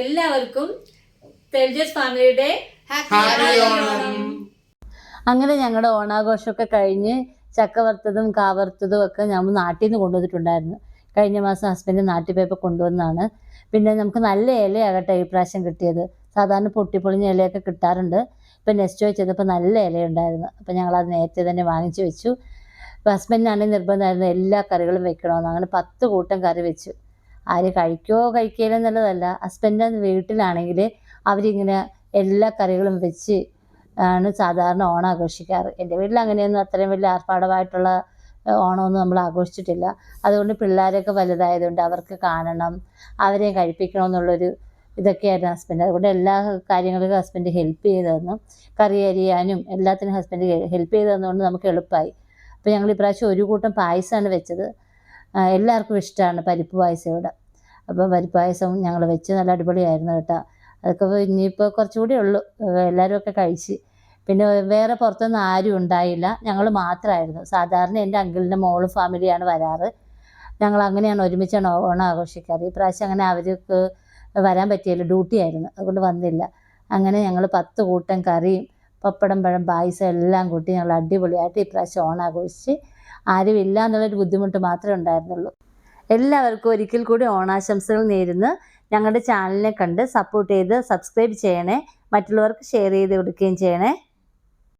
എല്ലാവർക്കും തെൽജസ് ഫാമിലിയുടെ ഹാപ്പി ഓണം. അങ്ങനെ ഞങ്ങളുടെ ഓണാഘോഷമൊക്കെ കഴിഞ്ഞ് ചക്ക വറുത്തതും കാവറുത്തതും ഒക്കെ നമ്മൾ നാട്ടിൽ നിന്ന് കൊണ്ടുവന്നിട്ടുണ്ടായിരുന്നു. കഴിഞ്ഞ മാസം ഹസ്ബൻഡ് നാട്ടിൽ പോയപ്പോൾ കൊണ്ടുവന്നതാണ്. പിന്നെ നമുക്ക് നല്ല ഇലയാകട്ടെ ഈ പ്രാവശ്യം കിട്ടിയത്. സാധാരണ പൊട്ടിപ്പൊളിഞ്ഞ ഇലയൊക്കെ കിട്ടാറുണ്ട്. ഇപ്പം നെക്സ്റ്റ് വെച്ചപ്പോൾ നല്ല ഇലയുണ്ടായിരുന്നു. അപ്പം അത് നേരത്തെ തന്നെ വാങ്ങിച്ചു വെച്ചു. അപ്പോൾ ഹസ്ബൻഡിനാണെങ്കിൽ നിർബന്ധമായിരുന്നു എല്ലാ കറികളും വെക്കണമെന്ന് അങ്ങനെ പത്ത് കൂട്ടം കറി വെച്ചു. ആര് കഴിക്കോ കഴിക്കില്ല എന്നുള്ളതല്ല. ഹസ്ബൻഡ് വീട്ടിലാണെങ്കിൽ അവരിങ്ങനെ എല്ലാ കറികളും വെച്ച് ആണ് സാധാരണ ഓണം ആഘോഷിക്കാറ്. എന്റെ വീട്ടിൽ അങ്ങനെയൊന്നും അത്രയും വലിയ ആർഭാടമായിട്ടുള്ള ഓണമൊന്നും നമ്മൾ ആഘോഷിച്ചിട്ടില്ല. അതുകൊണ്ട് പിള്ളേരൊക്കെ വലുതായതുകൊണ്ട് അവർക്ക് കാണണം അവരെ കഴിപ്പിക്കണം എന്നുള്ളൊരു ഇതൊക്കെയായിരുന്നു ഹസ്ബൻഡ് അതുകൊണ്ട് എല്ലാ കാര്യങ്ങൾക്കും ഹസ്ബൻഡ് ഹെൽപ്പ് ചെയ്ത് തന്നു. കറി അരിയാനും എല്ലാത്തിനും ഹസ്ബൻഡ് ഹെൽപ്പ് ചെയ്ത് തന്നുകൊണ്ട് നമുക്ക് എളുപ്പമായി അപ്പോൾ ഞങ്ങൾ ഇപ്രാവശ്യം ഒരു കൂട്ടം പായസമാണ് വെച്ചത്. എല്ലാവർക്കും ഇഷ്ടമാണ് പരിപ്പ് പായസം ഇവിടെ അപ്പോൾ പരിപ്പ് പായസം ഞങ്ങൾ വെച്ച് നല്ല അടിപൊളിയായിരുന്നു കേട്ടോ. അതൊക്കെ ഇനിയിപ്പോൾ കുറച്ചുകൂടി ഉള്ളൂ. എല്ലാവരും ഒക്കെ കഴിച്ച്. പിന്നെ വേറെ പുറത്തൊന്നും ആരും ഉണ്ടായില്ല. ഞങ്ങൾ മാത്രമായിരുന്നു സാധാരണ എന്റെ അങ്കിളിന്റെ മോൾ ഫാമിലിയാണ് വരാറ്. ഞങ്ങൾ അങ്ങനെയാണ് ഒരുമിച്ചാണ് ഓണം ആഘോഷിക്കാറ്. ഈ പ്രാവശ്യം അങ്ങനെ അവർക്ക് വരാൻ പറ്റിയില്ല. ഡ്യൂട്ടി ആയിരുന്നു. അതുകൊണ്ട് വന്നില്ല. അങ്ങനെ ഞങ്ങൾ പത്ത് കൂട്ടം കറിയും പപ്പടം പഴം പായസം എല്ലാം കൂട്ടി ഞങ്ങൾ അടിപൊളിയായിട്ട് ഈ പ്രാവശ്യം ഓണം ആഘോഷിച്ച് ആരും ഇല്ല എന്നുള്ളൊരു ബുദ്ധിമുട്ട് മാത്രമേ ഉണ്ടായിരുന്നുള്ളൂ. എല്ലാവർക്കും ഒരിക്കൽ കൂടി ഓണാശംസകൾ നേരുന്നു. ഞങ്ങളുടെ ചാനലിനെ കണ്ട് സപ്പോർട്ട് ചെയ്ത് സബ്സ്ക്രൈബ് ചെയ്യണേ. മറ്റുള്ളവർക്ക് ഷെയർ ചെയ്ത് കൊടുക്കുകയും ചെയ്യണേ.